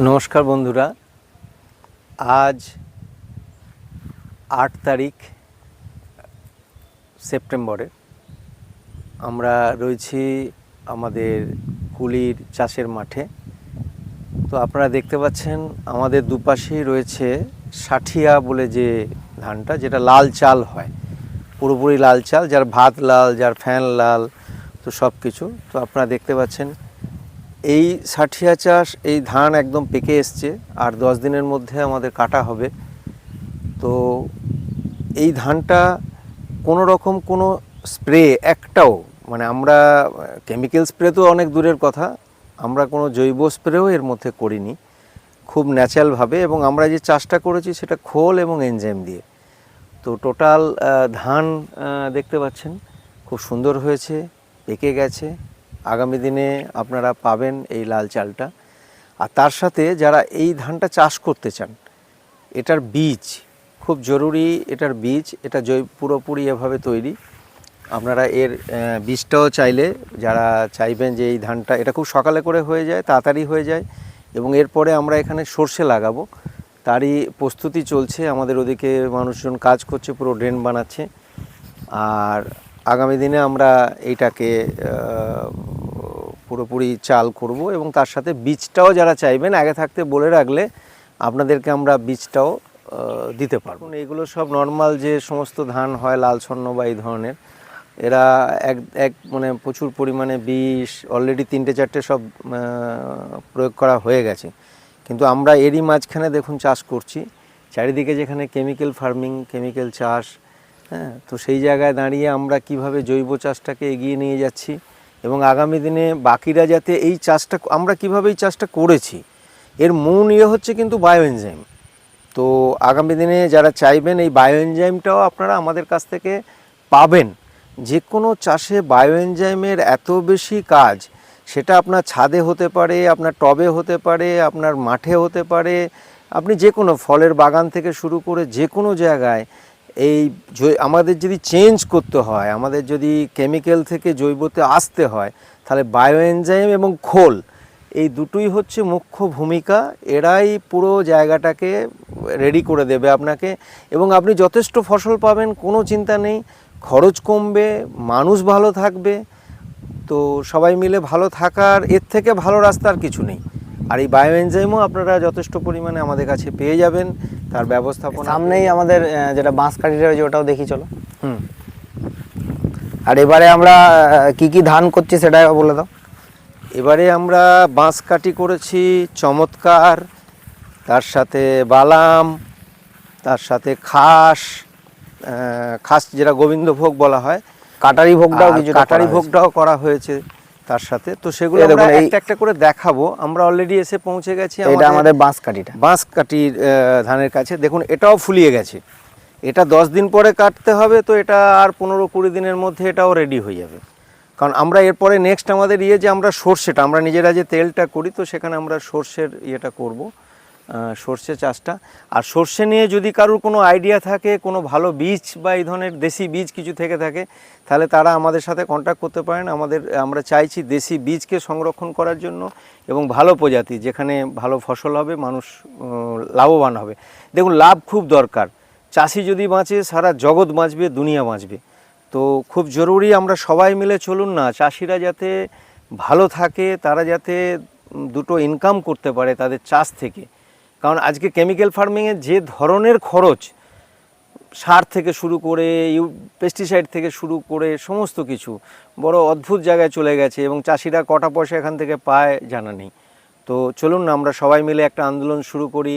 নমস্কার বন্ধুরা। আজ আট তারিখ সেপ্টেম্বরে আমরা রয়েছি আমাদের কুলির চাষের মাঠে। তো আপনারা দেখতে পাচ্ছেন, আমাদের দুপাশেই রয়েছে ষাঠিয়া বলে যে ধানটা, যেটা লাল চাল হয়। পুরোপুরি লাল চাল, যার ভাত লাল, যার ফ্যান লাল, তো সব কিছু তো আপনারা দেখতে পাচ্ছেন এই ষাঠিয়া চাষ, এই ধান একদম পেকে এসছে, আর দশ দিনের মধ্যে আমাদের কাটা হবে। তো এই ধানটা কোনো রকম কোনো স্প্রে একটাও মানে আমরা, কেমিক্যাল স্প্রে তো অনেক দূরের কথা, আমরা কোনো জৈব স্প্রেও এর মধ্যে করিনি। খুব ন্যাচারালভাবে এবং আমরা যে চাষটা করেছি সেটা খোল এবং এনজাইম দিয়ে। তো টোটাল ধান দেখতে পাচ্ছেন, খুব সুন্দর হয়েছে, পেকে গেছে। আগামী দিনে আপনারা পাবেন এই লাল চালটা। আর তার সাথে যারা এই ধানটা চাষ করতে চান, এটার বীজ, খুব জরুরি এটার বীজ, এটা জৈ, পুরোপুরি এভাবে তৈরি। আপনারা এর বীজটাও চাইলে, যারা চাইবেন যে এই ধানটা, এটা খুব সকালে করে হয়ে যায়, তাড়াতাড়ি হয়ে যায়, এবং এরপরে আমরা এখানে সর্ষে লাগাবো। তারই প্রস্তুতি চলছে, আমাদের ওদিকে মানুষজন কাজ করছে, পুরো ড্রেন বানাচ্ছে। আর আগামী দিনে আমরা এইটাকে পুরোপুরি চাল করব এবং তার সাথে বীজটাও যারা চাইবেন, আগে থাকতে বলে রাখলে আপনাদেরকে আমরা বীজটাও দিতে পারব। এগুলো সব নর্মাল যে সমস্ত ধান হয়, লাল স্বর্ণ বা এই ধরনের, এরা এক এক মানে প্রচুর পরিমাণে বিষ অলরেডি তিনটে চারটে সব প্রয়োগ করা হয়ে গেছে। কিন্তু আমরা এরই মাঝখানে দেখুন চাষ করছি। চারিদিকে যেখানে কেমিক্যাল ফার্মিং কেমিক্যাল চাষ হ্যাঁ তো সেই জায়গায় দাঁড়িয়ে আমরা কীভাবে জৈব চাষটাকে এগিয়ে নিয়ে যাচ্ছি এবং আগামী দিনে বাকিরা যাতে এই চাষটা, আমরা কীভাবে এই চাষটা করেছি, এর মূল ইয়ে হচ্ছে কিন্তু বায়ো এনজাইম তো আগামী দিনে যারা চাইবেন এই বায়ো এনজাইমটাও আপনারা আমাদের কাছ থেকে পাবেন। যে কোনো চাষে বায়ো এনজাইমের এত বেশি কাজ, সেটা আপনার ছাদে হতে পারে, আপনার টবে হতে পারে, আপনার মাঠে হতে পারে, আপনি যে কোনো ফলের বাগান থেকে শুরু করে যে কোনো জায়গায় এই আমাদের যদি চেঞ্জ করতে হয়, আমাদের যদি কেমিক্যাল থেকে জৈবতে আসতে হয়, তাহলে বায়ো এনজাইম এবং খোল, এই দুটোই হচ্ছে মুখ্য ভূমিকা। এরাই পুরো জায়গাটাকে রেডি করে দেবে আপনাকে। এবং আপনি যথেষ্ট ফসল পাবেন, কোনো চিন্তা নেই। খরচ কমবে, মানুষ ভালো থাকবে। তো সবাই মিলে ভালো থাকার, এর থেকে ভালো রাস্তা আর কিছু নেই। আর এই বায়ো এনজাইমও আপনারা যথেষ্ট পরিমাণে আমাদের কাছে পেয়ে যাবেন। তার ব্যবস্থাপনা সামনেই আমাদের যেটা বাঁশ কাঠিটা রয়েছে ওটাও দেখি চলো। হুম। আর এবারে আমরা কি কি ধান করছি সেটা বলে দাও। এবারে আমরা বাঁশকাঠি করেছি চমৎকার। তার সাথে বালাম তার সাথে খাস খাস যেটা গোবিন্দভোগ বলা হয়। কাটারি ভোগটাও কিছু কাটারি ভোগটাও করা হয়েছে। তার সাথে। তো সেগুলো আমরা একটা একটা করে দেখাবো। আমরা অলরেডি এসে পৌঁছে গেছি এটা আমাদের বাঁশ কাটিটা বাঁশকাঠির ধানের কাছে। দেখুন এটাও ফুলিয়ে গেছে। এটা দশ দিন পরে কাটতে হবে তো এটা আর পনেরো কুড়ি দিনের মধ্যে এটাও রেডি হয়ে যাবে। কারণ আমরা এরপরে নেক্সট আমাদের ইয়ে যে আমরা সর্ষেটা আমরা নিজেরা যে তেলটা করি তো সেখানে আমরা সর্ষের ইয়েটা করব। সর্ষে চাষটা। আর সর্ষে নিয়ে যদি কারোর কোনো আইডিয়া থাকে, কোনো ভালো বীজ বা এই ধরনের দেশি বীজ কিছু থেকে থাকে, তাহলে তারা আমাদের সাথে কন্ট্যাক্ট করতে পারেন। আমাদের, আমরা চাইছি দেশি বীজকে সংরক্ষণ করার জন্য এবং ভালো প্রজাতি, যেখানে ভালো ফসল হবে, মানুষ লাভবান হবে। দেখুন, লাভ খুব দরকার। চাষি যদি বাঁচে, সারা জগৎ বাঁচবে, দুনিয়া বাঁচবে। তো খুব জরুরি আমরা সবাই মিলে চলুন না, চাষিরা যাতে ভালো থাকে, তারা যাতে দুটো ইনকাম করতে পারে তাদের চাষ থেকে। কারণ আজকে কেমিক্যাল ফার্মিংয়ে যে ধরনের খরচ, সার থেকে শুরু করে, ইউ পেস্টিসাইড থেকে শুরু করে সমস্ত কিছু, বড় অদ্ভুত জায়গায় চলে গেছে এবং চাষিরা কটা পয়সা এখান থেকে পায় জানা নেই। তো চলুন না আমরা সবাই মিলে একটা আন্দোলন শুরু করি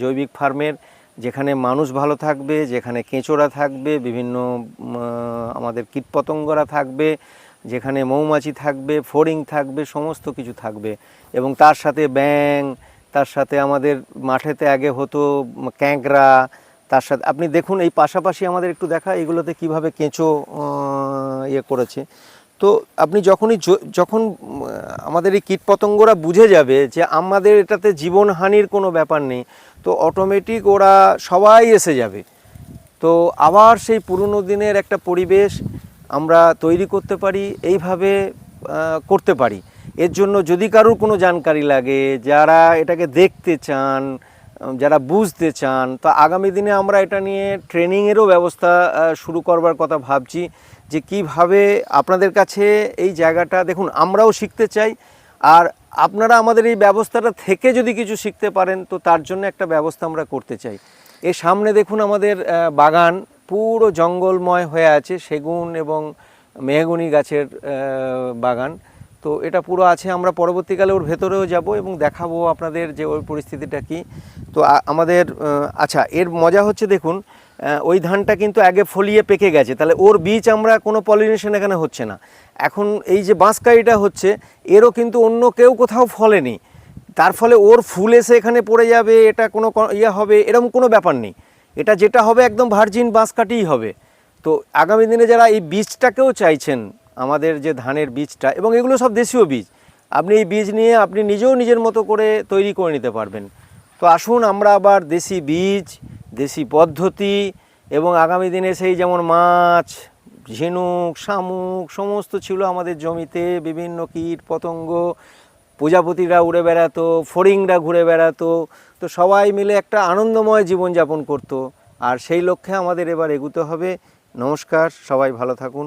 জৈবিক ফার্মের, যেখানে মানুষ ভালো থাকবে, যেখানে কেঁচোরা থাকবে, বিভিন্ন আমাদের কীটপতঙ্গরা থাকবে, যেখানে মৌমাছি থাকবে ফড়িং থাকবে, সমস্ত কিছু থাকবে এবং তার সাথে ব্যাং তার সাথে আমাদের মাঠেতে আগে হতো ক্যাঁকড়া তার সাথে, আপনি দেখুন এই পাশাপাশি আমাদের একটু দেখা, এগুলোতে কীভাবে কেঁচো ইয়ে করেছে। তো আপনি যখনই যখন আমাদের এই কীটপতঙ্গরা বুঝে যাবে যে আমাদের এটাতে জীবনহানির কোনো ব্যাপার নেই, তো অটোমেটিক ওরা সবাই এসে যাবে। তো আবার সেই পুরনো দিনের একটা পরিবেশ আমরা তৈরি করতে পারি, এইভাবে করতে পারি। এর জন্য যদি কারোর কোনো জানকারি লাগে, যারা এটাকে দেখতে চান, যারা বুঝতে চান, তো আগামী দিনে আমরা এটা নিয়ে ট্রেনিংয়েরও ব্যবস্থা শুরু করবার কথা ভাবছি যে কীভাবে আপনাদের কাছে এই জায়গাটা, দেখুন আমরাও শিখতে চাই। আর আপনারা আমাদের এই ব্যবস্থাটা থেকে যদি কিছু শিখতে পারেন, তো তার জন্য একটা ব্যবস্থা আমরা করতে চাই। এর সামনে দেখুন আমাদের বাগান পুরো জঙ্গলময় হয়ে আছে, সেগুন এবং মেহগুনি গাছের বাগান। তো এটা পুরো আছে, আমরা পরবর্তীকালে ওর ভেতরেও যাব এবং দেখাবো আপনাদের যে ওই পরিস্থিতিটা কি। তো আমাদের আচ্ছা এর মজা হচ্ছে দেখুন ওই ধানটা কিন্তু আগে ফলিয়ে পেকে গেছে, তাহলে ওর বীজ আমরা কোনো পলিনেশন এখানে হচ্ছে না। এখন এই যে বাঁশকারিটা হচ্ছে, এরও কিন্তু অন্য কেউ কোথাও ফলেনি। তার ফলে ওর ফুল এসে এখানে পড়ে যাবে, এটা কোনো ইয়ে হবে, এরকম কোনো ব্যাপার নেই। এটা যেটা হবে একদম ভার্জিন বাঁশকাঠিই হবে। তো আগামী দিনে যারা এই বীজটাকেও চাইছেন আমাদের যে ধানের বীজটা, এবং এগুলো সব দেশীয় বীজ। আপনি এই বীজ নিয়ে আপনি নিজেও নিজের মতো করে তৈরি করে নিতে পারবেন। তো আসুন আমরা আবার দেশি বীজ, দেশি পদ্ধতি, এবং আগামী দিনে সেই যেমন মাছ, ঝিনুক, শামুক, সমস্ত ছিল আমাদের জমিতে, বিভিন্ন কীট পতঙ্গ, প্রজাপতিরা উড়ে বেড়াতো, ফড়িংরা ঘুরে বেড়াতো, তো সবাই মিলে একটা আনন্দময় জীবনযাপন করতো। আর সেই লক্ষ্যে আমাদের এবার এগুতে হবে। নমস্কার, সবাই ভালো থাকুন।